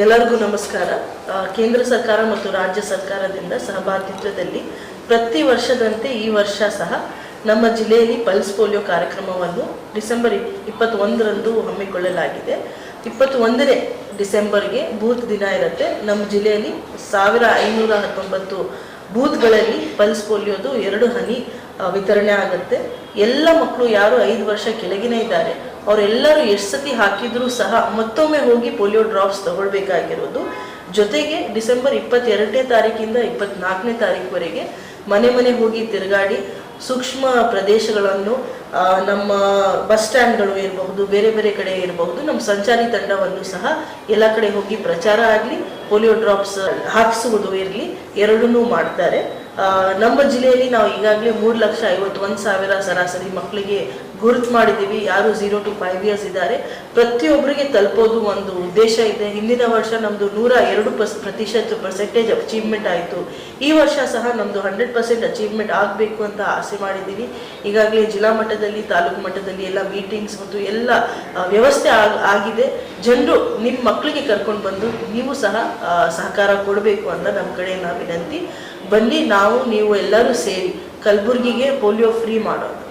ಎಲ್ಲರಿಗೂ ನಮಸ್ಕಾರ. ಕೇಂದ್ರ ಸರ್ಕಾರ ಮತ್ತು ರಾಜ್ಯ ಸರ್ಕಾರದಿಂದ ಸಹಭಾಗಿತ್ವದಲ್ಲಿ ಪ್ರತಿ ವರ್ಷದಂತೆ ಈ ವರ್ಷ ಸಹ ನಮ್ಮ ಜಿಲ್ಲೆಯಲ್ಲಿ ಪಲ್ಸ್ ಪೋಲಿಯೋ ಕಾರ್ಯಕ್ರಮವನ್ನು ಡಿಸೆಂಬರ್ ಇಪ್ಪತ್ತೊಂದರಂದು ಹಮ್ಮಿಕೊಳ್ಳಲಾಗಿದೆ. ಇಪ್ಪತ್ತೊಂದನೇ ಡಿಸೆಂಬರ್ಗೆ ಬೂತ್ ದಿನ ಇರುತ್ತೆ. ನಮ್ಮ ಜಿಲ್ಲೆಯಲ್ಲಿ ಸಾವಿರ ಐನೂರ ಹತ್ತೊಂಬತ್ತು ಬೂತ್ಗಳಲ್ಲಿ ಪಲ್ಸ್ ಪೋಲಿಯೋದು ಎರಡು ಹನಿ ವಿತರಣೆ ಆಗುತ್ತೆ. ಎಲ್ಲ ಮಕ್ಕಳು ಯಾರು ಐದು ವರ್ಷ ಕೆಳಗಿನ ಇದ್ದಾರೆ, ಅವರೆಲ್ಲರೂ ಎಷ್ಟು ಸತಿ ಹಾಕಿದ್ರೂ ಸಹ ಮತ್ತೊಮ್ಮೆ ಹೋಗಿ ಪೋಲಿಯೋ ಡ್ರಾಪ್ಸ್ ತಗೊಳ್ಬೇಕಾಗಿರೋದು. ಜೊತೆಗೆ ಡಿಸೆಂಬರ್ ಇಪ್ಪತ್ತೆರಡನೇ ತಾರೀಕಿಂದ ಇಪ್ಪತ್ನಾಲ್ಕನೇ ತಾರೀಕುವರೆಗೆ ಮನೆ ಮನೆ ಹೋಗಿ ತಿರುಗಾಡಿ ಸೂಕ್ಷ್ಮ ಪ್ರದೇಶಗಳನ್ನು ನಮ್ಮ ಬಸ್ ಸ್ಟ್ಯಾಂಡ್ಗಳು ಇರಬಹುದು, ಬೇರೆ ಬೇರೆ ಕಡೆ ಇರಬಹುದು, ನಮ್ಮ ಸಂಚಾರಿ ತಂಡವನ್ನು ಸಹ ಎಲ್ಲ ಕಡೆ ಹೋಗಿ ಪ್ರಚಾರ ಆಗಲಿ, ಪೋಲಿಯೋ ಡ್ರಾಪ್ಸ್ ಹಾಕಿಸುವುದು ಇರಲಿ, ಎರಡನ್ನೂ ಮಾಡ್ತಾರೆ. ನಮ್ಮ ಜಿಲ್ಲೆಯಲ್ಲಿ ನಾವು ಈಗಾಗಲೇ ಮೂರು ಲಕ್ಷ ಐವತ್ತೊಂದು ಸಾವಿರ ಸರಾಸರಿ ಮಕ್ಕಳಿಗೆ ಗುರುತು ಮಾಡಿದ್ದೀವಿ. ಯಾರು ಝೀರೋ ಟು ಫೈವ್ ಇಯರ್ಸ್ ಇದ್ದಾರೆ. ಪ್ರತಿಯೊಬ್ಬರಿಗೆ ತಲುಪೋದು ಒಂದು ಉದ್ದೇಶ ಇದೆ. ಹಿಂದಿನ ವರ್ಷ ನಮ್ಮದು ನೂರ ಎರಡು ಪರ್ಸ್, ಪ್ರತಿಶತ ಪರ್ಸೆಂಟೇಜ್ ಅಚೀವ್ಮೆಂಟ್ ಆಯಿತು. ಈ ವರ್ಷ ಸಹ ನಮ್ಮದು ಹಂಡ್ರೆಡ್ ಪರ್ಸೆಂಟ್ ಅಚೀವ್ಮೆಂಟ್ ಆಗಬೇಕು ಅಂತ ಆಸೆ ಮಾಡಿದ್ದೀವಿ. ಈಗಾಗಲೇ ಜಿಲ್ಲಾ ಮಟ್ಟದಲ್ಲಿ, ತಾಲೂಕು ಮಟ್ಟದಲ್ಲಿ ಎಲ್ಲ ಮೀಟಿಂಗ್ಸ್ ಮತ್ತು ಎಲ್ಲ ವ್ಯವಸ್ಥೆ ಆಗ್- ಆಗಿದೆ. ಜನರು ನಿಮ್ಮ ಮಕ್ಕಳಿಗೆ ಕರ್ಕೊಂಡು ಬಂದು ನೀವು ಸಹ ಸಹಕಾರ ಕೊಡಬೇಕು ಅಂತ ನಮ್ಮ ನಾವು ವಿನಂತಿ. ಬನ್ನಿ ನಾವು ನೀವು ಎಲ್ಲರೂ ಸೇರಿ ಕಲಬುರ್ಗಿಗೆ ಪೋಲಿಯೋ ಫ್ರೀ ಮಾಡೋಣ